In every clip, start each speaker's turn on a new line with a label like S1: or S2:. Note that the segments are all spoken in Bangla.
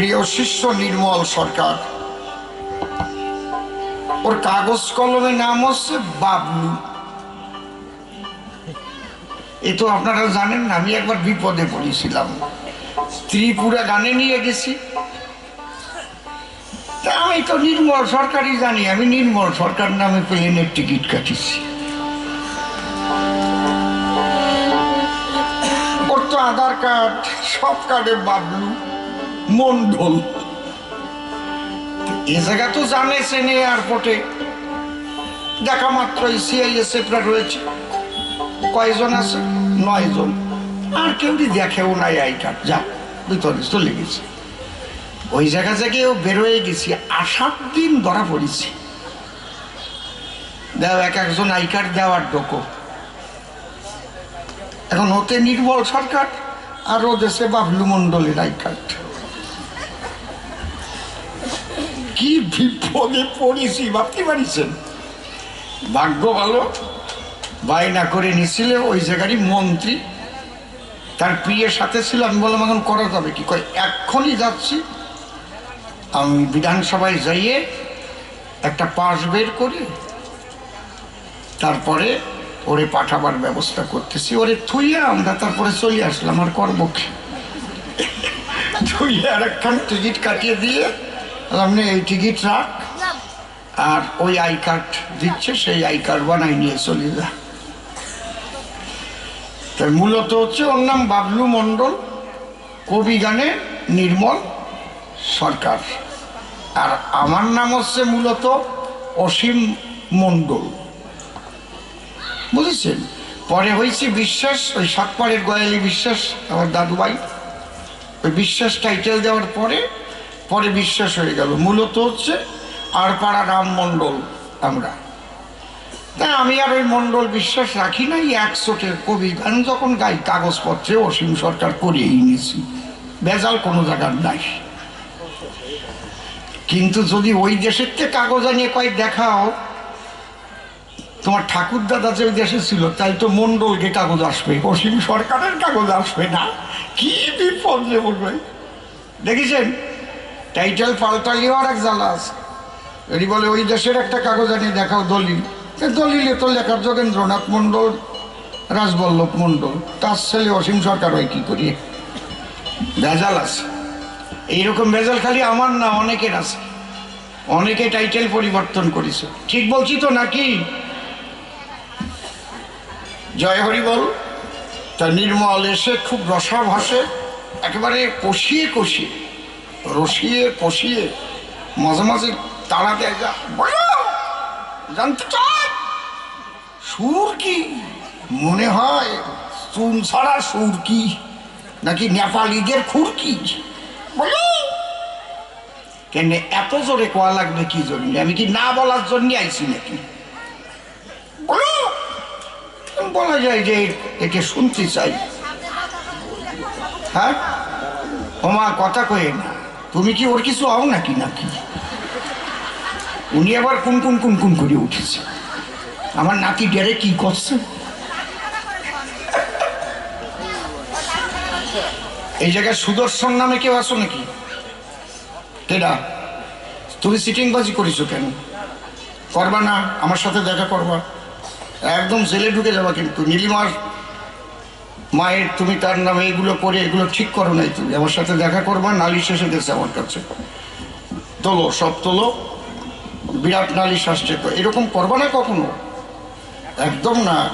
S1: প্রিয় শিষ্য নির্মল সরকার। ওর কাগজ কলমে নাম হচ্ছে বাবলু। এ তো আপনারা জানেন না, আমি একবার বিপদে পড়েছিলাম। ত্রিপুরা গানে নিয়ে গেছি। তা আমি তো নির্মল সরকারই জানি, আমি নির্মল সরকার নামে প্লেনের টিকিট কাটিছি ওর তো আধার কার্ড, সব কার্ডে বাবলু। মন্ডল এ জায়গা তো জানে চেনে এয়ারপোর্টে দেখা মাত্র সিআইএসএফরা রয়েছে কয়জন আছে? নয় জন আর কেউ দেখেও নাই আই কার্ড যা, ভিতরে চলে গেছে। ওই জায়গা থেকে ও বেরোয় গেছি। আসার দিন ধরা পড়েছি। দাও, এক একজন আই কার্ড দেওয়ার ডোকো এখন ওতে নির্মল সরকার আর ও দেশে বাবলু মন্ডলের আই কার্ড কি বিপদে পড়েছি, ভাবতে পারিছেন? ভাগ্য ভালো, বায়না করে নিছিলে ওই জায়গারই মন্ত্রী। তার প্রিয়ের সাথে ছিল আমি বললাম এখন করা যাবে কি? কয়, এক্ষুনি যাচ্ছি। আমি বিধানসভায় যাইয়ে একটা পাস বের করি। তারপরে ওরে পাঠাবার ব্যবস্থা করতেছি, ওরে থুইয়া আমরা তারপরে চলে আসলাম আর করব থুইয়া আর একখান টিকিট কাটিয়ে দিয়ে আপনি এই টিকিট রাখ। আর ওই আই কার্ড দিচ্ছে সেই আই কার্ড বানাই নিয়ে চলে যা। তাই মূলত হচ্ছে ওর নাম বাবলু মণ্ডল কবি গানে নির্মল সরকার। আর আমার নাম হচ্ছে মূলত অসীম মণ্ডল। বুঝেছেন? পরে হয়েছে বিশ্বাস ওই সাতপাড়ের গয়ালি বিশ্বাস আমার দাদুভাই। ওই বিশ্বাস টাইটেল দেওয়ার পরে পরে বিশ্বাস হয়ে গেল। মূলত হচ্ছে আর পাড়া রাম মণ্ডল আমরা। তা আমি আর ওই মণ্ডল বিশ্বাস রাখি না এই একশোটের কবি। গান যখন গাই কাগজপত্রে অসীম সরকার করিয়েই নিয়েছি, ভেজাল কোনো জায়গার নাই। কিন্তু যদি ওই দেশের থেকে কাগজ আনিয়ে কয় দেখাও, তোমার ঠাকুর দাদা যে ওই দেশে ছিল, তাই তো মণ্ডলকে কাগজ আসবে, অসীম সরকারের কাগজ আসবে না। কি বিপদ বলবে দেখেছেন? টাইটেল পাল্টালিও আর এক জ্বালা আছে। এটি বলে, ওই দেশের একটা কাগজ আনিয়ে দেখাও দলিল। দলিলে তো লেখার যোগেন্দ্রনাথ মণ্ডল, রাজবল্লভ মণ্ডল, তার ছেলে অসীম সরকার হয় কি করি ভেজাল আছে। এইরকম ভেজাল খালি আমার না অনেকের আছে। অনেকে টাইটেল পরিবর্তন করেছে। ঠিক বলছি তো নাকি? জয় হরি বল। তা নির্মল এসে খুব রসা ভাসে একেবারে কষিয়ে কষিয়ে রসিয়ে কষিয়ে মাঝে মাঝে তাড়া দেয় যা জানতে চাই। সুর কি? মনে হয় চুন ছাড়া সুর কি? নাকি নেপালিদের খুর কি? কেন এত জোরে কোয়া লাগবে কি জন্য? আমি কি না বলার জন্য আইছি নাকি? বলো। যায় যে একে শুনতে চাই। হ্যাঁ? ওমা কথা কয়ে না। তুমি কি ওর কিছু হও নাকি নাকি? উনি আবার কুন কুন কুন কুন করে উঠেছে। আমার নাতি ডেরে কি করছে? এই জায়গায় সুদর্শন নামে কেউ আছো নাকি? কেডা? তুমি সিটিং বাজি করেছ কেন? করবা না, আমার সাথে দেখা করবা। একদম জেলে ঢুকে যাবা কিন্তু, নীলিমার মায়ের তুমি তার নামে এগুলো করে, এগুলো ঠিক করো নাই তুমি। আমার সাথে দেখা করবা, নালিশ এসে গেছে আমার কাছে। তোলো, সব তোলো। বিরাট নালিশ আসছে। তো এরকম করবা না কখনো? একদম না।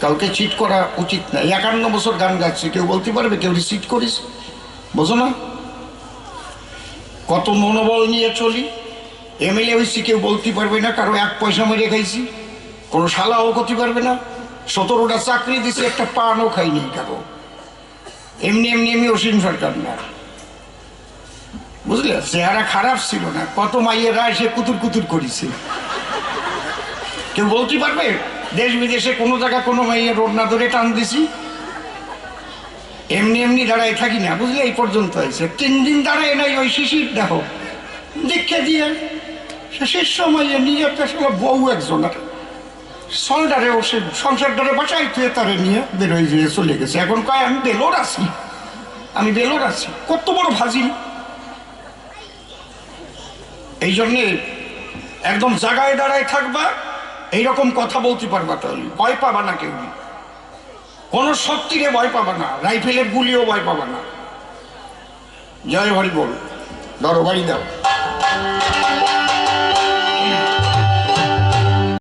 S1: কাউকে চিট করা উচিত না। একান্ন বছর গান গাচ্ছে। কেউ বলতে পারবে, কেউ রিসিট করিস। বোঝো না? কত মনোবল নিয়ে চলি। এমএলএ হয়েছি কেউ বলতে পারবে না। কারও এক পয়সা মেরে খাইছি। কোনো শালাও করতে পারবে না। সতেরোটা চাকরি দিছি, একটা পানও খাইনি কারও। এমনি এমনি এমনি অসীম সরকার না। বুঝলে? চেহারা খারাপ ছিল না। কত মাইয়েরা এসে কুতুর কুতুর করেছে। কেউ বলতে পারবে? দেশ বিদেশে কোনো জায়গা কোনো মাইয়ের রোড না ধরে টান দিছি? এমনি এমনি দাঁড়ায় থাকি না। বুঝলে? এই পর্যন্ত হয়েছে। তিন দিন দাঁড়ায় নাই ওই শিশির দেখো দেখে দিয়ে শেষের সময় নিজের পেছনে বউ একজন আর সলডারে বসে সংসারটারে বাঁচাই তুই তারে নিয়ে বেরোয় দিয়ে চলে গেছে। এখন কয়, আমি বেলোর আছি। আমি বেলোর আছি। কত বড় ভাজিল এই জন্যে একদম জাগায় দাঁড়ায় থাকবা, এইরকম কথা বলতে পারবা তাহলে ভয় পাবা না কেউ। কোনো শক্তিরে ভয় পাবা না। রাইফেলের গুলিও ভয় পাবা না। জয় হরি বল। ধরো বাড়ি দাও।